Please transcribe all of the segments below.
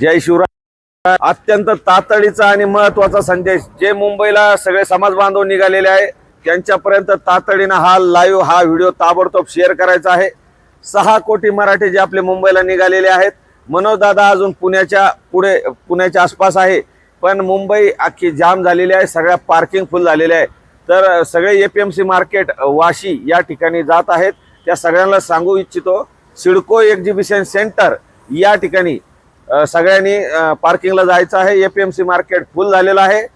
जय शिवराय. अत्यंत तातडीचा आणि महत्त्वाचा संदेश. जे मुंबईला सगळे समाज बांधव निघालेले आहे त्यांच्यापर्यंत तातडीनं हा लाईव्ह हा व्हिडिओ ताबडतोब शेअर करायचा आहे. सहा कोटी मराठी जे आपले मुंबईला निघालेले आहेत. मनोजदादा अजून पुण्याच्या पुढे पुण्याच्या आसपास आहे. पण मुंबई अख्खी जाम झालेली आहे सगळ्या पार्किंग फुल झालेल्या आहे. तर सगळे A P M C market Vashi या ठिकाणी जात आहेत. त्या सगळ्यांना सांगू इच्छितो सिडको एक्झिबिशन सेंटर या ठिकाणी सगळ्यांनी पार्किंगला जायचं आहे. F M C market full झालेलं आहे.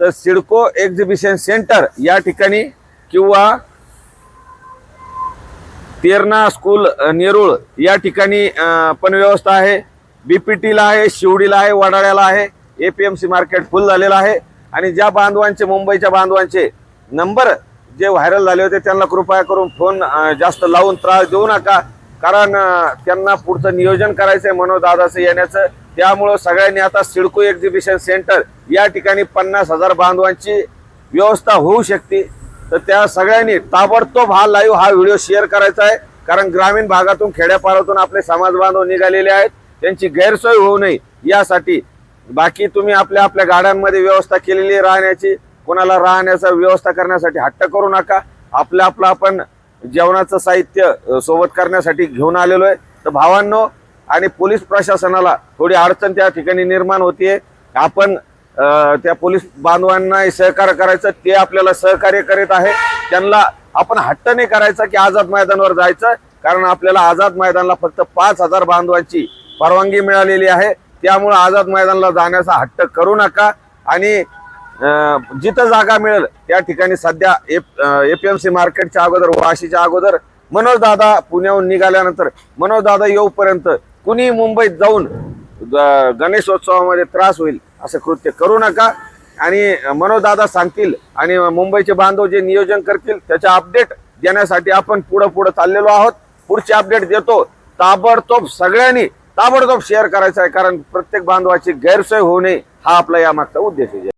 तर सिडको एक्झिबिशन सेंटर या ठिकाणी किंवा तेरणा स्कूल नेरूळ या ठिकाणी पण व्यवस्था आहे. बी पी टीला आहे शिवडीला आहे वडाळ्याला आहे. A P M C market full झालेलं आहे. आणि ज्या बांधवांचे मुंबईच्या बांधवांचे नंबर जे व्हायरल झाले होते त्यांना कृपया करून फोन जास्त लावून त्रास देऊ नका. कारण त्यांना पुढचं नियोजन करायचंय मनोदादाचं येण्याचं. त्यामुळं सगळ्यांनी आता सिडको एक्झिबिशन सेंटर या ठिकाणी पन्नास हजार बांधवांची व्यवस्था होऊ शकते. तर त्या सगळ्यांनी ताबडतोब हा लाईव्ह हा व्हिडिओ शेअर करायचा आहे. कारण ग्रामीण भागातून खेड्यापाड्यातून आपले समाज बांधव निघालेले आहेत. त्यांची गैरसोय होऊ नये यासाठी. बाकी तुम्ही आपल्या आपल्या गाड्यांमध्ये व्यवस्था केलेली राहण्याची. कोणाला राहण्याचा व्यवस्था करण्यासाठी हट्ट करू नका. आपलं आपलं आपण जेवणाचं साहित्य सोबत करण्यासाठी घेऊन आलेलो आहे. तर भावांनो आणि पोलीस प्रशासनाला थोडी अडचण त्या ठिकाणी निर्माण होतीये. आपण त्या पोलीस बांधवांना सहकार्य करायचं ते आपल्याला सहकार्य करीत आहे. त्यांना आपण हट्ट नाही करायचं की आझाद मैदानावर जायचं कारण आपल्याला आझाद मैदानला फक्त पाच हजार बांधवांची परवानगी मिळालेली आहे. त्यामुळे आझाद मैदानाला जाण्याचा हट्ट करू नका. आणि जिथं जागा मिळेल त्या ठिकाणी सध्या एफ एम सी मार्केटच्या अगोदर वाशीच्या अगोदर मनोज दादा पुण्याहून निघाल्यानंतर मनोज दादा येऊपर्यंत कुणी मुंबईत जाऊन ग- गणेशोत्सवामध्ये त्रास होईल असं कृत्य करू नका. आणि मनोज दादा सांगतील आणि मुंबईचे बांधव जे नियोजन करतील त्याच्या अपडेट देण्यासाठी आपण पुढं पुढं चाललेलो आहोत. पुढचे अपडेट देतो. ताबडतोब सगळ्यांनी ताबडतोब शेअर करायचा आहे कारण प्रत्येक बांधवाची गैरसोय होऊ नये हा आपला यामागचा उद्देश आहे.